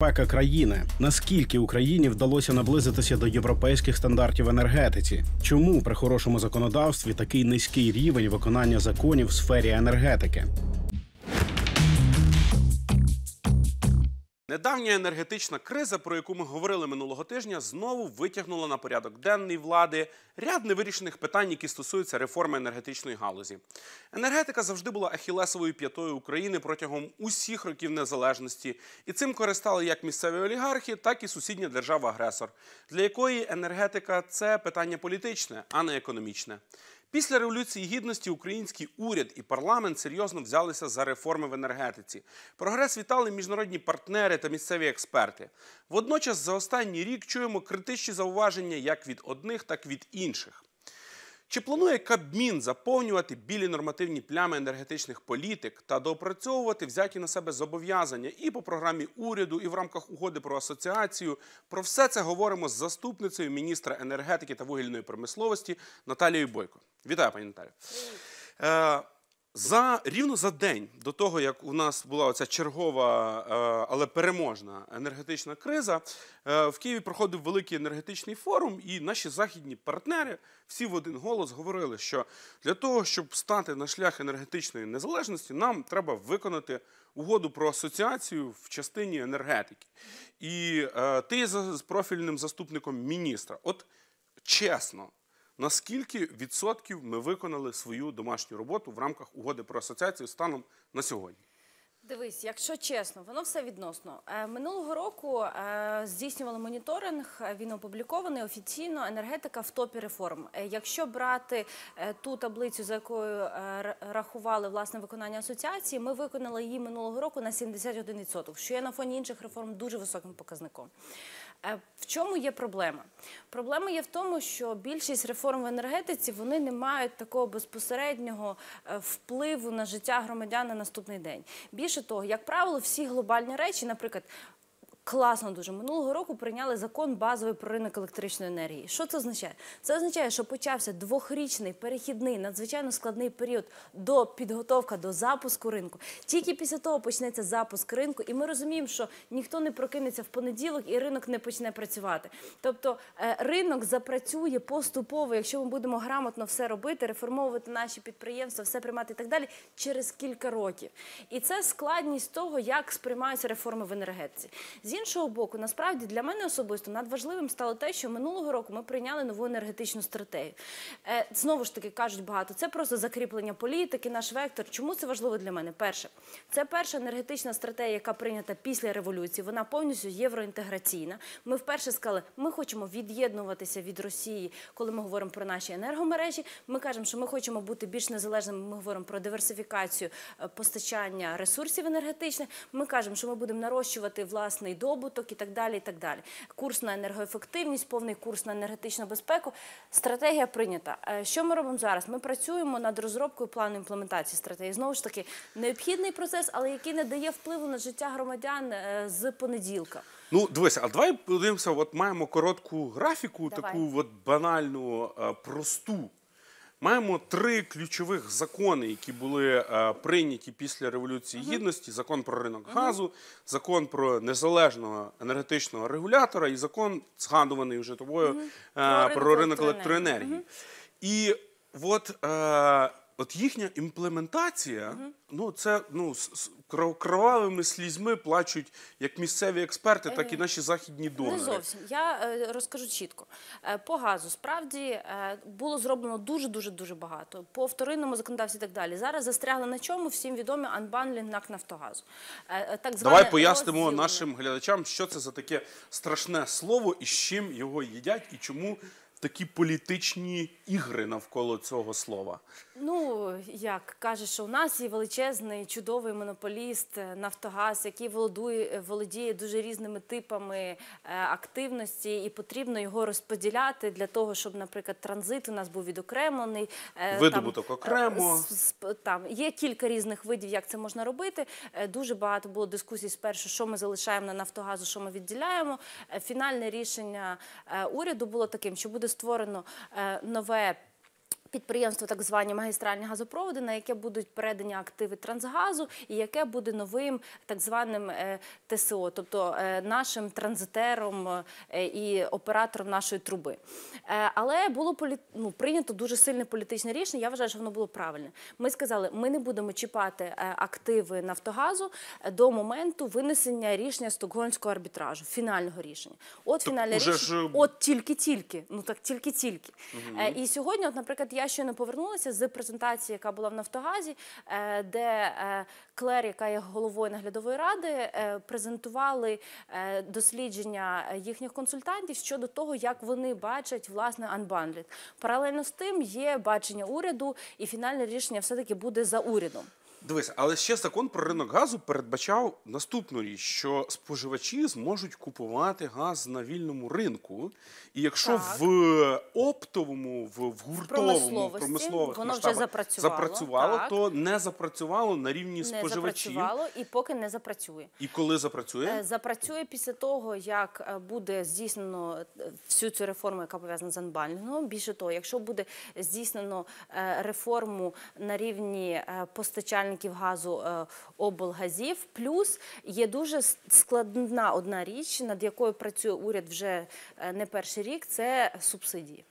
Пека країни. Наскільки Україні вдалося наблизитися до європейських стандартів енергетиці? Чому при хорошому законодавстві такий низький рівень виконання законів в сфері енергетики? Недавня енергетична криза, про яку ми говорили минулого тижня, знову витягнула на порядок денний влади ряд невирішених питань, які стосуються реформи енергетичної галузі. Енергетика завжди була ахілесовою п'ятою України протягом усіх років незалежності, і цим користали як місцеві олігархи, так і сусідня держава-агресор, для якої енергетика це питання політичне, а не економічне. Після революції гідності український уряд і парламент серйозно взялися за реформи в енергетиці. Прогрес вітали міжнародні партнери та місцеві експерти. Водночас за останній рік чуємо критичні зауваження як від одних, так і від інших. Чи планує Кабмін заповнювати білі нормативні плями енергетичних політик та доопрацьовувати взяті на себе зобов'язання і по програмі уряду, і в рамках угоди про асоціацію? Про все це говоримо з заступницею міністра енергетики та вугільної промисловості Наталією Бойко. Вітаю, пані Наталію. За рівно за день до того, як у нас була оця чергова, е, але переможна енергетична криза, е, в Києві проходив великий енергетичний форум, і наші західні партнери всі в один голос говорили, що для того, щоб стати на шлях енергетичної незалежності, нам треба виконати угоду про асоціацію в частині енергетики. І е, ти з профільним заступником міністра. От чесно, наскільки відсотків ми виконали свою домашню роботу в рамках угоди про асоціацію станом на сьогодні? Дивись, якщо чесно, воно все відносно. Е, Минулого року е, здійснювали моніторинг. е, Він опублікований офіційно. Енергетика в топі реформ. Якщо брати ту таблицю, за якою рахували власне виконання асоціації, ми виконали її минулого року на 71%, що є на фоні інших реформ дуже високим показником. Е, В чому є проблема? Проблема є в тому, що більшість реформ в енергетиці вони не мають такого безпосереднього е, впливу на життя громадян на наступний день. Більше того, як правило, всі глобальні речі, наприклад. Класно дуже минулого року прийняли закон базовий про ринок електричної енергії. Що це означає? Це означає, що почався двохрічний перехідний надзвичайно складний період до підготовки до запуску ринку. Тільки після того почнеться запуск ринку, і ми розуміємо, що ніхто не прокинеться в понеділок і ринок не почне працювати. Тобто е, ринок запрацює поступово, якщо ми будемо грамотно все робити, реформовувати наші підприємства, все приймати і так далі через кілька років. І це складність того, як сприймаються реформи в енергетиці. Іншого боку, насправді для мене особисто надважливим стало те, що минулого року ми прийняли нову енергетичну стратегію. Е, Знову ж таки кажуть багато, це просто закріплення політики, наш вектор. Чому це важливо для мене? Перше, це перша енергетична стратегія, яка прийнята після революції. Вона повністю євроінтеграційна. Ми вперше сказали, ми хочемо від'єднуватися від Росії, коли ми говоримо про наші енергомережі. Ми кажемо, що ми хочемо бути більш незалежними. Ми говоримо про диверсифікацію е, постачання ресурсів енергетичних. Ми кажемо, що ми будемо нарощувати власний добуток і так далі. І так далі. Курс на енергоефективність, повний курс на енергетичну безпеку. Стратегія прийнята. Е, Що ми робимо зараз? Ми працюємо над розробкою плану імплементації стратегії. Знову ж таки, необхідний процес, але який не дає впливу на життя громадян е, з понеділка. Ну, дивися, а давай подивимося, от маємо коротку графіку, Давай. таку от банальну, е, просту. Маємо три ключових закони, які були е, прийняті після Революції Гідності: закон про ринок газу, закон про незалежного енергетичного регулятора і закон, згадуваний вже тобою, е, Про про, ринок електроенергії. І от, е, от їхня імплементація, ну це ну, з- кровавими слізьми плачуть як місцеві експерти, так і наші західні донори. Не зовсім. Я е, розкажу чітко. Е, по газу справді е, було зроблено дуже дуже дуже багато. По вторинному законодавстві і так далі. Зараз застрягли на чому всім відомі анбандлінг НАК Нафтогазу. Е, е, так зване Давай пояснимо розділення. нашим глядачам, що це за таке страшне слово і з чим його їдять, і чому такі політичні ігри навколо цього слова. Ну, як каже, що у нас є величезний чудовий монополіст е, Нафтогаз, який володує, володіє дуже різними типами е, активності, і потрібно його розподіляти для того, щоб, наприклад, транзит у нас був відокремлений. е, Видобуток там, окремо. е, Там є кілька різних видів, як це можна робити. Е, Дуже багато було дискусій спершу, що ми залишаємо на Нафтогазу, що ми відділяємо. Е, Фінальне рішення е, уряду було таким, що буде створено е, нове Підприємство, так звані магістральні газопроводи, на яке будуть передані активи Трансгазу, і яке буде новим так званим е, ТСО, тобто е, нашим транзитером е, і оператором нашої труби. Але було ну, прийнято дуже сильне політичне рішення. Я вважаю, що воно було правильне. Ми сказали, ми не будемо чіпати активи Нафтогазу до моменту винесення рішення стокгольмського арбітражу, фінального рішення. От фінальне рішення. ж- От тільки-тільки. Ну так тільки-тільки. Е, І сьогодні, от, наприклад, я щойно повернулася з презентації, яка була в Нафтогазі, е, де е, Клер, яка є головою наглядової ради, е, презентували дослідження їхніх консультантів щодо того, як вони бачать власне анбандлінг. Паралельно з тим є бачення уряду, і фінальне рішення все-таки буде за урядом. Дивись, але ще закон про ринок газу передбачав наступну річ, що споживачі зможуть купувати газ на вільному ринку. І якщо Так. в оптовому, в, в гуртовому, в промислових воно вже запрацювало, запрацювало, то не запрацювало на рівні Не споживачів. запрацювало і поки не запрацює. І коли запрацює? Е, Запрацює після того, як е, буде здійснено е, всю цю реформу, яка пов'язана з анбальнингом. Більше того, якщо буде здійснено реформу на рівні е, постачальників газу е, облгазів, плюс є дуже складна одна річ, над якою працює уряд вже е, не перший рік, це субсидії.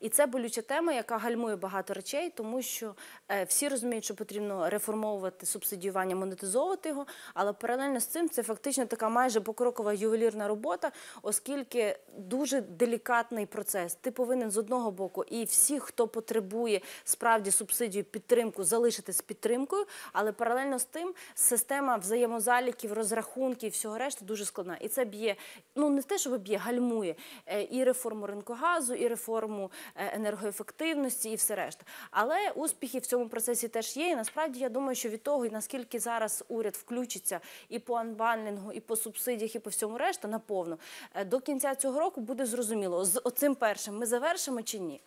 І це болюча тема, яка гальмує багато речей, тому що е, всі розуміють, що потрібно реформовувати субсидіювання, монетизовувати його, але паралельно з цим це фактично така майже покрокова ювелірна робота, оскільки дуже делікатний процес. Ти повинен з одного боку і всіх, хто потребує справді субсидію, підтримку, залишити з підтримкою, але паралельно з тим система взаємозаліків, розрахунків, всього решти дуже складна. І це б'є, ну не те, що б'є, гальмує е, і реформу ринку газу, і реформу енергоефективності, і все решта. Але успіхи в цьому процесі теж є. І насправді я думаю, що від того, наскільки зараз уряд включиться і по анбанлінгу, і по субсидіях, і по всьому решта наповно, е, до кінця цього року буде зрозуміло, з оцим першим ми завершимо чи ні.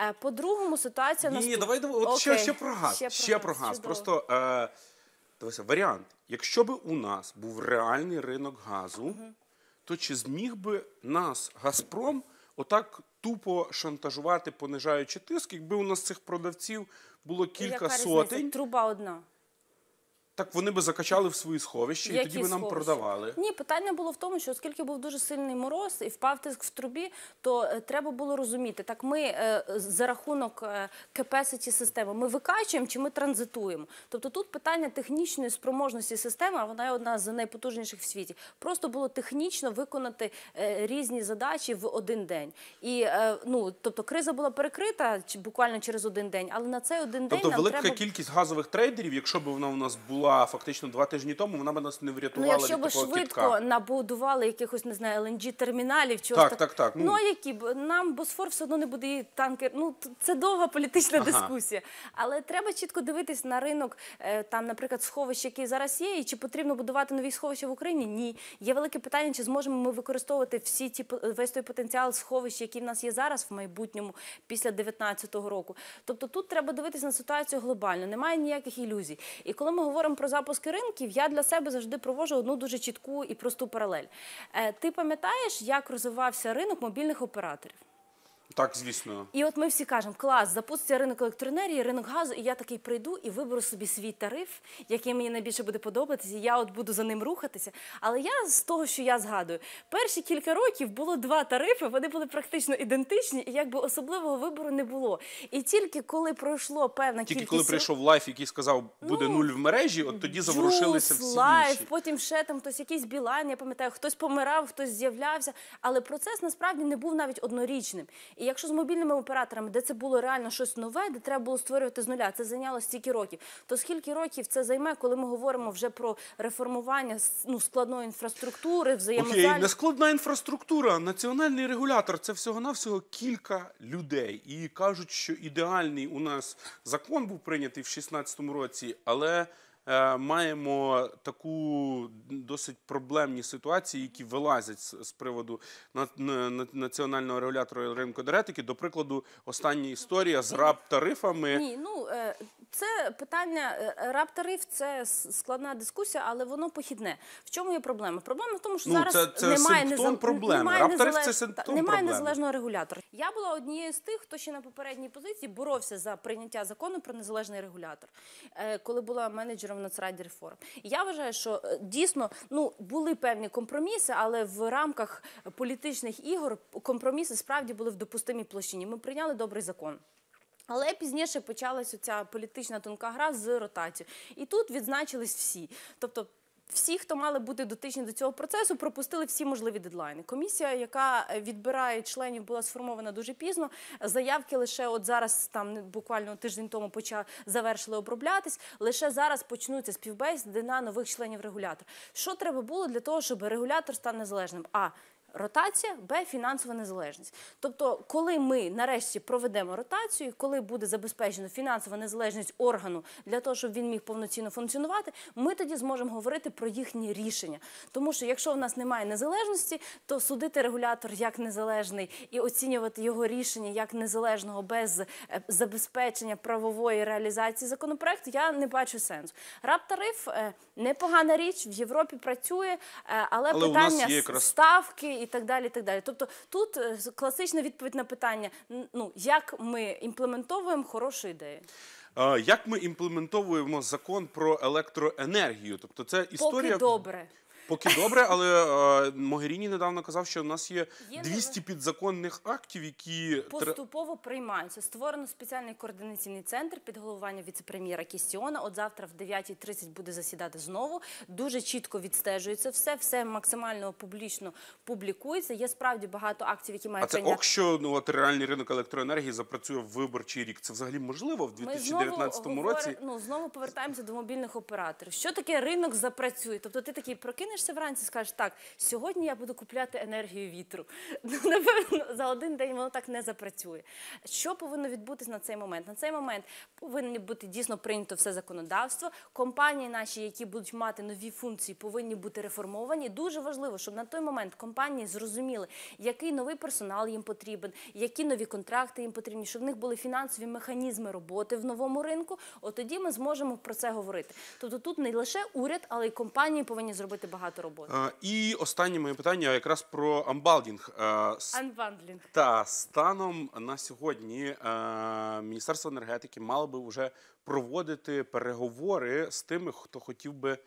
Е, По другому ситуація Ні, ні, давай. От ще, Окей. ще про газ. Ще, Ще про газ. Чудово. Просто е, дивися, варіант. Якщо би у нас був реальний ринок газу, то чи зміг би нас Газпром отак тупо шантажувати, понижаючи тиск, якби у нас цих продавців було кілька Яка сотень, різниця? Труба одна. Так вони би закачали в свої сховища і тоді би нам сховища? продавали. Ні, питання було в тому, що оскільки був дуже сильний мороз і впав тиск в трубі, то е, треба було розуміти, так ми е, за рахунок е, capacity системи ми викачуємо чи ми транзитуємо. Тобто тут питання технічної спроможності системи, а вона є одна з найпотужніших в світі. Просто було технічно виконати е, різні задачі в один день. І е, ну тобто криза була перекрита чи- буквально через один день, але на цей один Тобто день нам велика треба кількість газових трейдерів, якщо б вона у нас була фактично два тижні тому, вона б нас не Ну, врятувала якщо від б швидко кітка. набудували якихось, не знаю, LNG терміналів, чогось Так, так, так, ну. Ну, а які б нам Босфор все одно не буде танкер. Ну це довга політична Ага. дискусія. Але треба чітко дивитись на ринок, е, там, наприклад, сховищ, які зараз є, і чи потрібно будувати нові сховища в Україні? Ні. Є велике питання, чи зможемо ми використовувати всі ті весь той потенціал сховищ, які в нас є зараз в майбутньому після 2019 року. Тобто тут треба дивитися на ситуацію глобально. Немає ніяких ілюзій. І коли ми говоримо про запуски ринків, я для себе завжди провожу одну дуже чітку і просту паралель. Е, Ти пам'ятаєш, як розвивався ринок мобільних операторів? Так, звісно. І от ми всі кажемо, клас, запуститься ринок електроенергії, ринок газу, і я такий прийду і виберу собі свій тариф, який мені найбільше буде подобатися, і я от буду за ним рухатися. Але я з того, що я згадую, перші кілька років було два тарифи, вони були практично ідентичні, і якби особливого вибору не було. І тільки коли пройшло певна Тільки кількість коли прийшов лайф, який сказав, буде Ну, нуль в мережі, от тоді заворушилися всі Life, інші. потім ще там хтось якийсь Білайн, я пам'ятаю, хтось помирав, хтось з'являвся. Але процес насправді не був навіть однорічним. І якщо з мобільними операторами, де це було реально щось нове, де треба було створювати з нуля, це зайняло стільки років. То скільки років це займе, коли ми говоримо вже про реформування ну, складної інфраструктури, Окей, взаємозаль... нескладна інфраструктура, національний регулятор це всього-навсього кілька людей. І кажуть, що ідеальний у нас закон був прийнятий в 2016 році, але маємо таку досить проблемні ситуації, які вилазять з, приводу на, на- на- національного регулятора ринку енергетики. До прикладу, остання історія з раб тарифами. Ні, ну е, це питання е, раб-тариф, це складна дискусія, але воно похідне. В чому є проблема? Проблема в тому, що Ну, зараз це- це немає симптом незал- проблеми. Немає, незалеж- це симптом немає проблеми. незалежного регулятора. Я була однією з тих, хто ще на попередній позиції боровся за прийняття закону про незалежний регулятор, е, коли була менеджером в Нацраді реформ. Я вважаю, що е, дійсно ну були певні компроміси, але в рамках політичних ігор компроміси справді були в допустимій площині. Ми прийняли добрий закон. Але пізніше почалася ця політична тонка гра з ротацією. І тут відзначились всі. Тобто, всі, хто мали бути дотичні до цього процесу, пропустили всі можливі дедлайни. Комісія, яка відбирає членів, була сформована дуже пізно. Заявки лише от зараз, там буквально тиждень тому почав завершили оброблятись. Лише зараз почнуться співбесіди на нових членів регулятора. Що треба було для того, щоб регулятор став незалежним? А Ротація, Б фінансова незалежність. Тобто, коли ми нарешті проведемо ротацію, коли буде забезпечена фінансова незалежність органу для того, щоб він міг повноцінно функціонувати, ми тоді зможемо говорити про їхні рішення. Тому що якщо в нас немає незалежності, то судити регулятор як незалежний і оцінювати його рішення як незалежного без е, забезпечення правової реалізації законопроекту, я не бачу сенсу. Раб-тариф е, непогана річ в Європі працює, е, але, Але питання ставки і так далі. І так далі. Тобто тут е, класична відповідь на питання: ну як ми імплементовуємо хорошу ідею. Як ми імплементовуємо закон про електроенергію? Тобто, це історія Поки добре. Поки добре, але е, Могеріні недавно казав, що у нас є Є 200 підзаконних актів, які Поступово приймаються. Створено спеціальний координаційний центр під головуванням віце-прем'єра Кістіона. От завтра в 9.30 буде засідати знову. Дуже чітко відстежується все, все максимально публічно публікується. Є справді багато актів, які а мають це прийняти. ок, що ну от реальний ринок електроенергії запрацює в виборчий рік. Це взагалі можливо в Ми 2019 знову році? говори- ну, знову повертаємося до мобільних операторів. Що таке ринок запрацює? Тобто ти такий прокинешся вранці, скажеш, так, сьогодні я буду купляти енергію вітру. Ну, напевно, за один день воно так не запрацює. Що повинно відбутись на цей момент? На цей момент повинні бути дійсно прийнято все законодавство. Компанії наші, які будуть мати нові функції, повинні бути реформовані. Дуже важливо, щоб на той момент компанії зрозуміли, який новий персонал їм потрібен, які нові контракти їм потрібні, щоб в них були фінансові механізми роботи в новому ринку. От тоді ми зможемо про це говорити. Тобто тут не лише уряд, але й компанії повинні зробити багато роботи. Е, І останнє моє питання якраз про амбалдінг. Анбандлінг. Та станом на сьогодні е, Міністерство енергетики мало би вже проводити переговори з тими, хто хотів би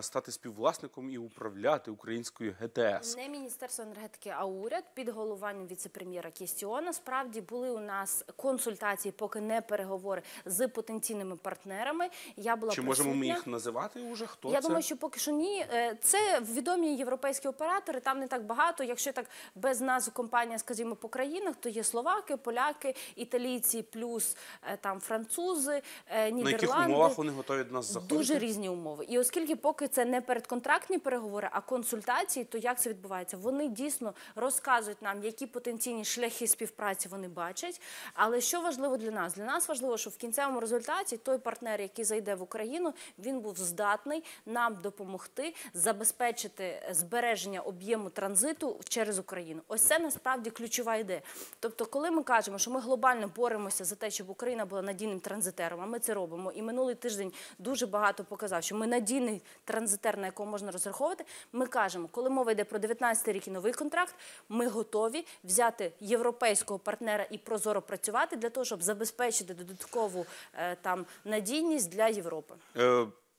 стати співвласником і управляти українською ГТС. Не Міністерство енергетики, а уряд під головуванням віце-прем'єра Кістіона. Справді були у нас консультації, поки не переговори з потенційними партнерами. Я була Чи можемо ми їх називати уже? Хто Я це? думаю, що поки що ні. Е, Це відомі європейські оператори. Там не так багато. Якщо так без назв компанія, скажімо, по країнах, то є словаки, поляки, італійці, плюс е, там французи, е, на яких умовах вони готові до нас заходити? Дуже різні умови. І оскільки поки це не передконтрактні переговори, а консультації, то як це відбувається? Вони дійсно розказують нам, які потенційні шляхи співпраці вони бачать. Але що важливо для нас? Для нас важливо, що в кінцевому результаті той партнер, який зайде в Україну, він був здатний нам допомогти забезпечити збереження об'єму транзиту через Україну. Ось це насправді ключова ідея. Тобто, коли ми кажемо, що ми глобально боремося за те, щоб Україна була надійним транзитером, а ми це робимо. І минулий тиждень дуже багато показав, що ми надійний транзитер, на якого можна розраховувати. Ми кажемо, коли мова йде про 19 рік і новий контракт, ми готові взяти європейського партнера і прозоро працювати для того, щоб забезпечити додаткову е, там надійність для Європи.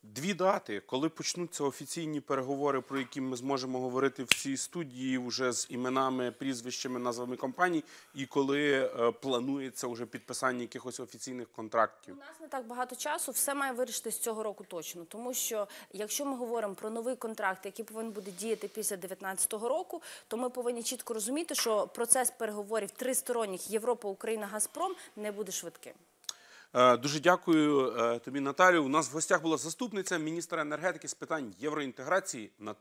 Дві дати, коли почнуться офіційні переговори, про які ми зможемо говорити в цій студії вже з іменами, прізвищами, назвами компаній, і коли е, планується вже підписання якихось офіційних контрактів. У нас не так багато часу, все має вирішити з цього року точно. Тому що якщо ми говоримо про новий контракт, який повинен буде діяти після 2019 року, то ми повинні чітко розуміти, що процес переговорів тристоронніх Європа, Україна, Газпром не буде швидким. Е, Дуже дякую е, тобі, Наталю. У нас в гостях була заступниця міністра енергетики з питань євроінтеграції Наталя.